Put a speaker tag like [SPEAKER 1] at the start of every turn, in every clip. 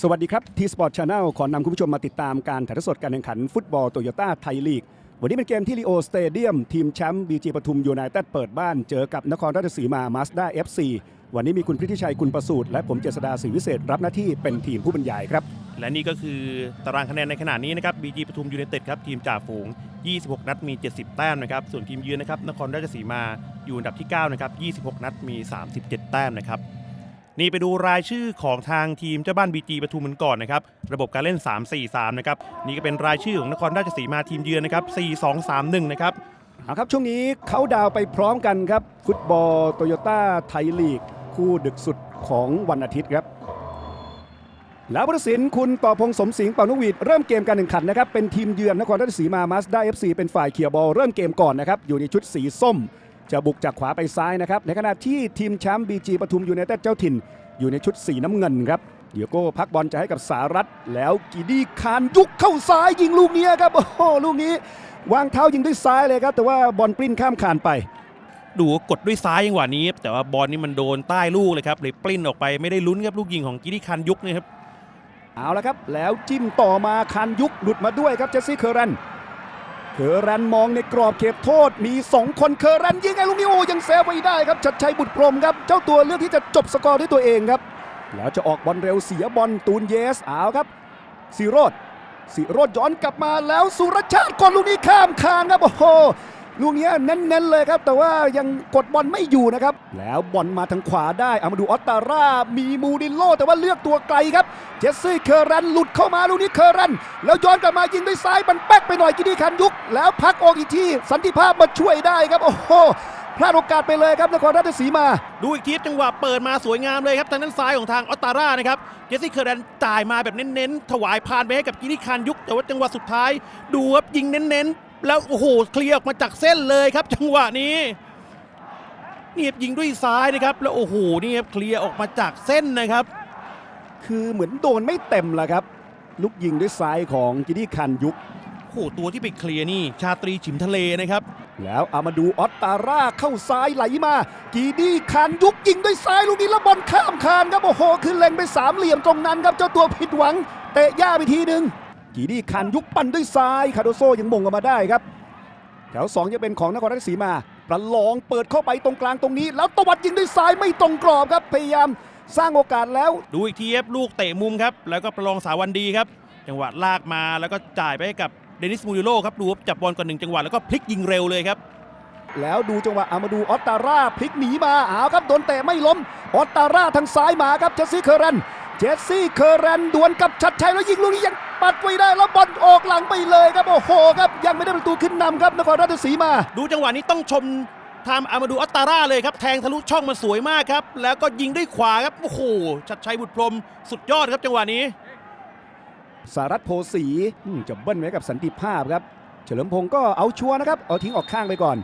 [SPEAKER 1] สวัสดีครับทีสปอร์ตชาแนลขอนำคุณผู้ชมมาติดตามการถ่ายทอดสดการแข่งขันฟุตบอลโตโยต้าไทยลีก วันนี้เป็นเกมที่ลีโอสเตเดียมทีมแชมป์บีจีปทุมยูไนเต็ดเปิดบ้านเจอกับนครราชสีมามาสด้าเอฟซีวันนี้มีคุณพิธิชัยคุณประสูตรและผมเจษดาศรีวิเศษรับหน้าที่เป็นทีมผู้บรรยายครับ
[SPEAKER 2] และนี่ก็คือตารางคะแนนในขณะนี้นะครับบีจีปทุมยูไนเต็ดครับทีมจ่าฝูง 26 นัดมี 70 แต้มนะครับส่วนทีมเยือนนะครับนครราชสีมาอยู่อันดับที่9นะครับ26 นัดมี 37 แต้มนะครับ นี่ไปดูรายชื่อของทางทีมเจ้าบ้านบีจีปทุมกันก่อนนะครับระบบการเล่น 3-4-3 นะครับนี่ก็เป็นรายชื่อของนครราชสีมาทีมเยือนนะครับ4-2-3-1 นะครับ
[SPEAKER 1] เอาครับช่วงนี้เขาดาวไปพร้อมกันครับ ฟุตบอลโตโยต้าไทยลีก คู่ดึกสุดของวันอาทิตย์ครับ แล้วผู้ตัดสินคุณต่อพงสมสิงห์เป่านกหวีดเริ่มเกมการแข่งขันนะครับ เป็นทีมเยือนนครราชสีมามาสด้าเอฟซีเป็นฝ่ายเขี่ยบอลเริ่มเกมก่อนนะครับ อยู่ในชุดสีส้ม จะบุกจากขวาไปซ้ายนะครับ ในขณะที่ทีมแชมป์บีจีปทุมยูไนเต็ดเจ้าถิ่น อยู่ในชุดสีน้ำเงินครับเดียโก้พักบอลจะให้กับสารัตแล้วกีดีคานยุกเข้าซ้ายยิงลูกนี้ครับโอ้โหลูกนี้ วางเท้ายิงด้วยซ้ายเลยครับ แต่ว่าบอลปลิ้นข้ามคานไป
[SPEAKER 2] ดูว่ากดด้วยซ้ายจังหวะนี้ แต่ว่าบอลนี่มันโดนใต้ลูกเลยครับเลยปลิ้นออกไปไม่ได้ลุ้นครับลูกยิงของกิติคันยุกนะครับ
[SPEAKER 1] เอาละครับแล้วจิ้มต่อมาคันยุกหลุดมาด้วยครับเจสซี่เคอร์รัน เคอร์รันมองในกรอบเขตโทษมี 2 คนเคอร์รันยิงไอ้ลูกนี้โอ้ยังเซฟไว้ได้ครับชัดชัยบุตรพรมครับ เจ้าตัวเลือกที่จะจบสกอร์ด้วยตัวเองครับ แล้วจะออกบอลเร็วเสียบอลตูนเยสเอาวครับสีโรดสีโรดย้อนกลับมาแล้วสุรชาติกดลูกนี้ข้ามคานครับโอ้โห ลูกนี้เน้นๆเลยครับ แต่ว่ายังกดบอลไม่อยู่นะครับ แล้วบอลมาทางขวาได้เอามาดูออตตาร่า มีมูดินโล แต่ว่าเลือกตัวไกลครับ เจสซี่เคอร์รันหลุดเข้ามาลูกนี้เคอร์รัน แล้วย้อนกลับมายิงด้วยซ้ายมันแป๊กไปหน่อยกินีคันยุก แล้วพักออกอีกทีสันติภาพมาช่วยได้ครับ โอ้โหพลาดโอกาสไปเลยครับนครราชสีมา
[SPEAKER 2] ดูอีกทีจังหวะเปิดมาสวยงามเลยครับทางด้านซ้ายของทางออตตาร่านะครับเจสซี่เคอร์แดนจ่ายมาแบบเน้นๆ ถวายพานไปให้กับกินิคานยุคแต่ว่าจังหวะสุดท้าย ดูครับยิงเน้นๆ แล้วโอ้โหเคลียร์ออกมาจากเส้นเลยครับ จังหวะนี้นี่ครับยิงด้วยซ้ายนะครับ แล้วโอ้โหนี่ครับเคลียร์ออกมาจากเส้นนะครับ
[SPEAKER 1] คือเหมือนโดนไม่เต็มละครับ ลูกยิงด้วยซ้ายของกินีคันยุก
[SPEAKER 2] โอ้โหตัวที่ไปเคลียร์นี่ ชาตรีฉิมทะเลนะครับ
[SPEAKER 1] แล้วเอามาดูออตตาร่าเข้าซ้ายไหลมา กีดีคานยุกยิงด้วยซ้ายลูกนี้แล้วบอลข้ามคานครับโอ้โหขึ้นเล็งไปสามเหลี่ยมตรงนั้นครับเจ้าตัวผิดหวังเตะย่าไปทีหนึ่ง กีดีคานยุกปั่นด้วยซ้ายคาโดโซยังมงออกมาได้ครับ แถวสองจะเป็นของนครราชสีมา ประลองเปิดเข้าไปตรงกลางตรงนี้ แล้วตวัดยิงด้วยซ้ายไม่ตรงกรอบครับพยายามสร้างโอกาสแล้ว
[SPEAKER 2] ดูอีกทีครับลูกเตะมุมครับ แล้วก็ประลองสาวันดีครับ จังหวะลากมาแล้วก็จ่ายไปให้กับเดนิสมูริโลครับดูครับจับบอลก่อนหนึ่งจังหวะแล้วก็พลิกยิงเร็วเลยครับ
[SPEAKER 1] แล้วดูจังหวะเอามาดูออตตาร่าพลิกหนีมาอ้าวครับโดนเตะไม่ล้มออตตาร่าทางซ้ายมาครับเจสซี่เคอร์รัน เจสซี่เคอร์รันดวลกับชัดชัยแล้วยิงลูกนี้ยังปัดไว้ได้แล้วบอลออกหลังไปเลยครับโอ้โหครับยังไม่ได้ประตูขึ้นนำครับนครราชสีมา
[SPEAKER 2] ดูจังหวะนี้ต้องชมทามอามาดูอัตตาร่าเลยครับ แทงทะลุช่องมาสวยมากครับ แล้วก็ยิงด้วยขวาครับ โอ้โห ชัดชัยบุตรพรหมสุดยอดครับจังหวะนี้
[SPEAKER 1] สารัตโพสีอืมจะเบิ้ลไว้กับสันติภาพครับ เฉลิมพงศ์ก็เอาชัวร์นะครับ เอาทิ้งออกข้างไปก่อน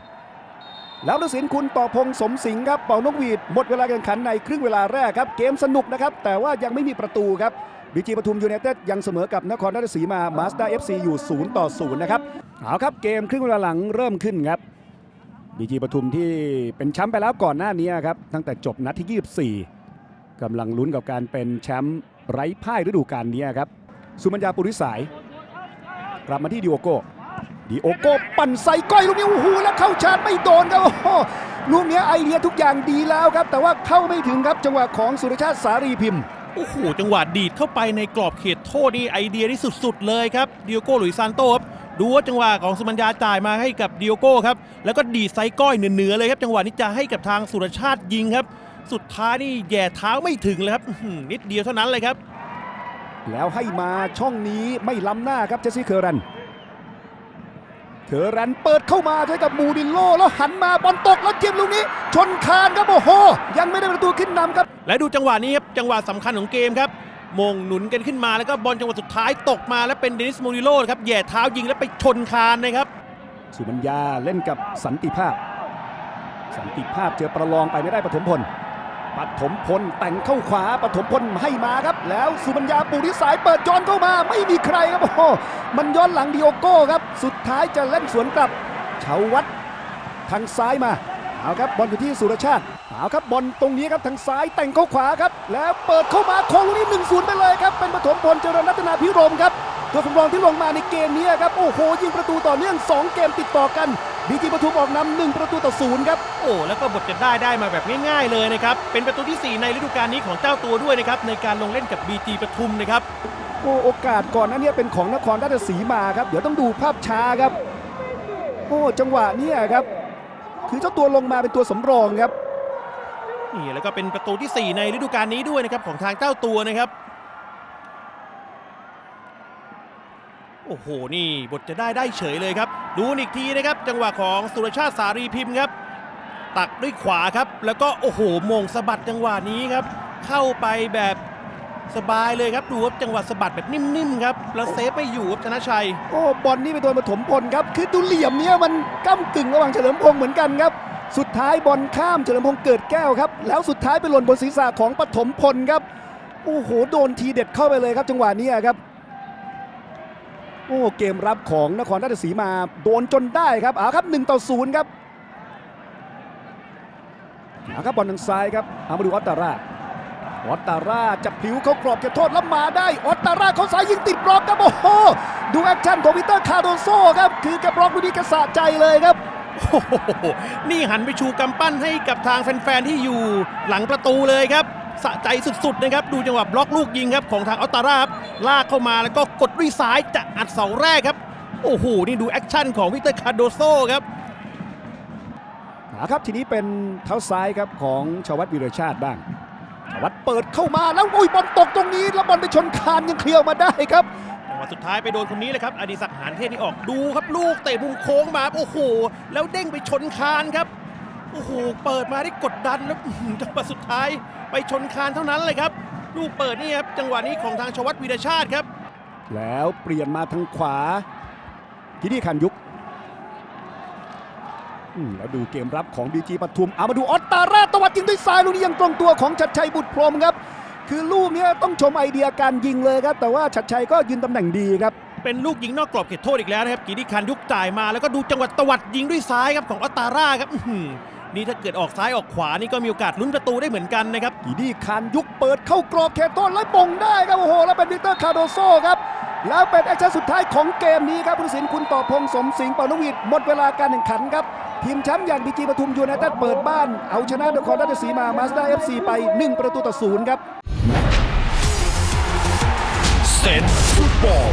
[SPEAKER 1] แล้วตัดสินคุณต่อพงศ์สมสิงครับเป่านกหวีดหมดเวลาแข่งขันในครึ่งเวลาแรกครับ เกมสนุกนะครับ แต่ว่ายังไม่มีประตูครับบีจีปทุมยูไนเต็ดยังเสมอกับนครราชสีมามาสด้าเอฟซีอยู่ 0 ต่อ 0 นะครับเอาครับเกมครึ่งเวลาหลังเริ่มขึ้นครับบีจีปทุมที่เป็นแชมป์ไปแล้วก่อนหน้านี้ครับตั้งแต่จบนัดที่ 24กำลังลุ้นกับการเป็นแชมป์ไร้พ่ายฤดูกาลนี้ครับสุมัญญาปุริสายกลับมาที่ดิโอโก้ ดิโอโก้ปั่นใส่ก้อยลูกนี้โอ้โหแล้วเข้าชาร์จไม่โดนครับโอ้โหลูกนี้ไอเดียทุกอย่างดีแล้วครับ แต่ว่าเข้าไม่ถึงครับจังหวะของสุรชาติสารีพิมพ์
[SPEAKER 2] โอ้โหจังหวะดีดเข้าไปในกรอบเขตโทษนี่ไอเดียที่สุดๆเลยครับดิโอโก้หลุยซานโตครับดูว่าจังหวะของสุมัญญาจ่ายมาให้กับดิโอโก้ครับแล้วก็ดีดไซก้อยเหนือๆเลยครับ จังหวะนี้จะให้กับทางสุรชาติยิงครับ สุดท้ายนี่แย่เท้าไม่ถึงเลยครับอื้อหือนิดเดียวเท่านั้นเลยครับ
[SPEAKER 1] แล้วให้มาช่องนี้ไม่ล้ำหน้าครับเจสซี่เคอร์รัน เคอร์รันเปิดเข้ามาใช้กับมูดินโลแล้วหันมาบอลตกแล้วจิ้มลูกนี้ ชนคานครับโอ้โห ยังไม่ได้ประตูขึ้นนำครับ
[SPEAKER 2] และดูจังหวะนี้ครับจังหวะสำคัญของเกมครับมงหนุนกันขึ้นมาแล้วก็บอลจังหวะสุดท้ายตกมาแล้วเป็นเดนิสมูริโลครับแย่เท้ายิงแล้วไปชนคานนะครับ
[SPEAKER 1] สุมัญญาเล่นกับสันติภาพ สันติภาพเจอประลองไปไม่ได้ปฐมพล ปฐมพลแต่งเข้าขวาปฐมพลให้มาครับ แล้วสุมัญญาปูริสายเปิดย้อนเข้ามา ไม่มีใครครับโอ้โหมันย้อนหลังดิโอโก้ครับ สุดท้ายจะเล่นสวนกลับเฉาวัดทางซ้ายมาเอาครับบอลอยู่ที่สุรชาติเอาครับบอลตรงนี้ครับทางซ้ายแต่งเข้าขวาครับ แล้วเปิดเข้ามาโคงลูกนี้1 0ไปเลยครับเป็นปฐมพลเจริญรัตนาพิรมครับ ตัวสำรองที่ลงมาในเกมนี้ครับ โอ้โห ยิงประตูต่อเนื่อง 2 เกมติดต่อกันบีจีปทุมออกนำหนึ่งประตูต่อศูนย์ครับ
[SPEAKER 2] โอ้แล้วก็บทจะได้ได้มาแบบง่ายๆเลยนะครับ เป็นประตูที่ 4 ในฤดูกาลนี้ของเจ้าตัวด้วยนะครับ ในการลงเล่นกับ BG ปทุมนะครับ
[SPEAKER 1] โอ้โอกาสก่อนหนั้นเนี่ยเป็นของนครราชสีมาครับ เดี๋ยวต้องดูภาพช้าครับ โอ้จังหวะเนี้ครับ คือเจ้าตัวลงมาเป็นตัวสำรองครับ
[SPEAKER 2] นี่แล้วก็เป็นประตูที่ 4 ในฤดูกาลนี้ด้วยนะครับของทางเจ้าตัวนะครับ โอ้โห นี่บทจะได้ได้เฉยเลยครับ ดูอีกทีนะครับ จังหวะของสุรชาติสารีพิมพ์ครับ ตักด้วยขวาครับ แล้วก็โอ้โหมงสะบัดจังหวะนี้ครับ เข้าไปแบบสบายเลยครับ ดูครับจังหวะสะบัดแบบนิ่มๆครับ แล้วเซฟไม่อยู่ครับชนะชัย
[SPEAKER 1] โอ้บอลนี่เป็นตัวปฐมพลครับ คือดูเหลี่ยมเนี้ยมันก้ากึ่งระหว่างเฉลิมพงษ์เหมือนกันครับ สุดท้ายบอลข้ามเฉลิมพงษ์เกิดแก้วครับ แล้วสุดท้ายไปหล่นบนศีรษะของปฐมพลครับ โอ้โห โดนทีเด็ดเข้าไปเลยครับ จังหวะนี้ครับ โอ้เกมรับของนครราชสีมาโดนจนได้ครับเอาครับ1ต่อ0ครับเอาครับบอลทางซ้ายครับเอามาดูออตตาร่าออตตาร่าจะผิวเขากรอบเขตโทษแล้วมาได้ออตตาร่าเขาซ้ายยิงติดบล็อกครับโอ้โหดูแอคชั่นของวิเตอร์คาร์โดโซครับคือแกบล็อกลูกนี้กระสะใจเลยครับ
[SPEAKER 2] โอ้โหนี่หันไปชูกำปั้นให้กับทางแฟนๆที่อยู่หลังประตูเลยครับ สะใจสุดๆนะครับดูจังหวะบล็อกลูกยิงครับของทางอัลตาราครับลากเข้ามาแล้วก็กดด้วยซ้ายจะอัดเสาแรกครับ โอ้โห นี่ดูแอคชั่นของวิกเตอร์คาร์โดโซครับ
[SPEAKER 1] นะครับทีนี้เป็นเท้าซ้ายครับของชวัตวิรชาติบ้างชวัตเปิดเข้ามาแล้วอุ้ยบอลตกตรงนี้ แล้วบอลไปชนคานยังเคลียร์ออกมาได้ครับ
[SPEAKER 2] จังหวะสุดท้ายไปโดนคนนี้เลยครับอดิศักดิ์หานเทพนี่ออกดูครับลูกเตะมุมโค้งมาโอ้โหแล้วเด้งไปชนคานครับ โอ้โหเปิดมาได้กดดันแล้วอื้อหือจังหวะสุดท้ายไปชนคานเท่านั้นเลยครับ ลูกเปิดนี่ครับจังหวะนี้ของทางชวัตวีรชาติครับ
[SPEAKER 1] แล้วเปลี่ยนมาทางขวากิดีคันยุกอืมแล้วดูเกมรับของบีจีปทุมเอามาดูออตตาราตวัดยิงด้วยซ้ายลูกนี้ยังตรงตัวของชัดชัยบุตรพรหมครับ คือลูกเนี้ยต้องชมไอเดียการยิงเลยครับ แต่ว่าชัดชัยก็ยืนตำแหน่งดีครับ
[SPEAKER 2] เป็นลูกยิงนอกกรอบเขตโทษอีกแล้วนะครับกีดิคันยุกจ่ายมาแล้วก็ดูจังหวะตวัดยิงด้วยซ้ายครับของอัตตาร่าครับอื้อหือ นี่ถ้าเกิดออกซ้ายออกขวานี่ก็มีโอกาสลุ้นประตูได้เหมือนกันนะครับ
[SPEAKER 1] กีดีคานยุกเปิดเข้ากรอบเขตโทษแล้วมงได้ครับโอ้โหแล้วเป็นวิกเตอร์คาร์โดโซครับแล้วเป็นแอคชั่นสุดท้ายของเกมนี้ครับผู้ตัดสินคุณต่อพงษ์สมสิงห์ปานวิทย์หมดเวลาการแข่งขันครับ ทีมแชมป์อย่างบีจีปทุมยูไนเต็ดเปิดบ้าน เอาชนะนครราชสีมามาสด้าเอฟซีไป 1 ประตูต่อศูนย์ครับ
[SPEAKER 3] Zen Football